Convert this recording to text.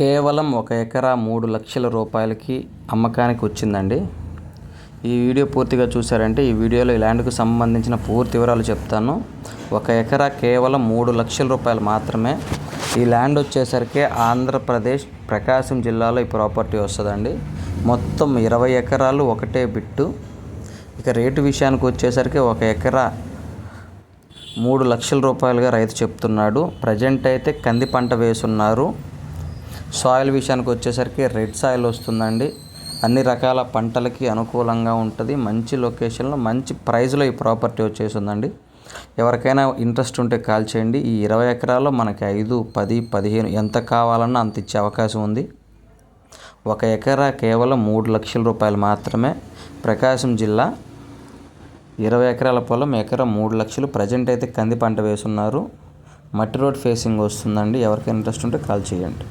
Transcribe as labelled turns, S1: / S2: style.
S1: కేవలం ఒక ఎకరా మూడు లక్షల రూపాయలకి అమ్మకానికి వచ్చిందండి. ఈ వీడియో పూర్తిగా చూసారంటే ఈ వీడియోలో ఈ ల్యాండ్కు సంబంధించిన పూర్తి వివరాలు చెప్తాను. ఒక ఎకరా కేవలం మూడు లక్షల రూపాయలు మాత్రమే. ఈ ల్యాండ్ వచ్చేసరికి ఆంధ్రప్రదేశ్ ప్రకాశం జిల్లాలో ఈ ప్రాపర్టీ వస్తుందండి. మొత్తం ఇరవై ఎకరాలు ఒకటే బిట్టు. ఇక రేటు విషయానికి వచ్చేసరికి ఒక ఎకరా మూడు లక్షల రూపాయలుగా రైతు చెప్తున్నాడు. ప్రజెంట్ అయితే కంది పంట వేసున్నారు. సాయిల్ విషయానికి వచ్చేసరికి రెడ్ సాయిల్ వస్తుందండి. అన్ని రకాల పంటలకి అనుకూలంగా ఉంటుంది. మంచి లొకేషన్లో మంచి ప్రైస్లో ఈ ప్రాపర్టీ వచ్చేసిందండి ఎవరికైనా ఇంట్రెస్ట్ ఉంటే కాల్ చేయండి. ఈ ఇరవై ఎకరాల్లో మనకి ఐదు పది పదిహేను ఎంత కావాలన్నా అంత ఇచ్చే అవకాశం ఉంది. ఒక ఎకరా కేవలం మూడు లక్షల రూపాయలు మాత్రమే. ప్రకాశం జిల్లా ఇరవై ఎకరాల పొలం ఎకరం మూడు లక్షలు. ప్రజెంట్ అయితే కంది పంట వేసున్నారు మట్టి రోడ్ ఫేసింగ్ వస్తుందండి. ఎవరికైనా ఇంట్రెస్ట్ ఉంటే కాల్ చేయండి.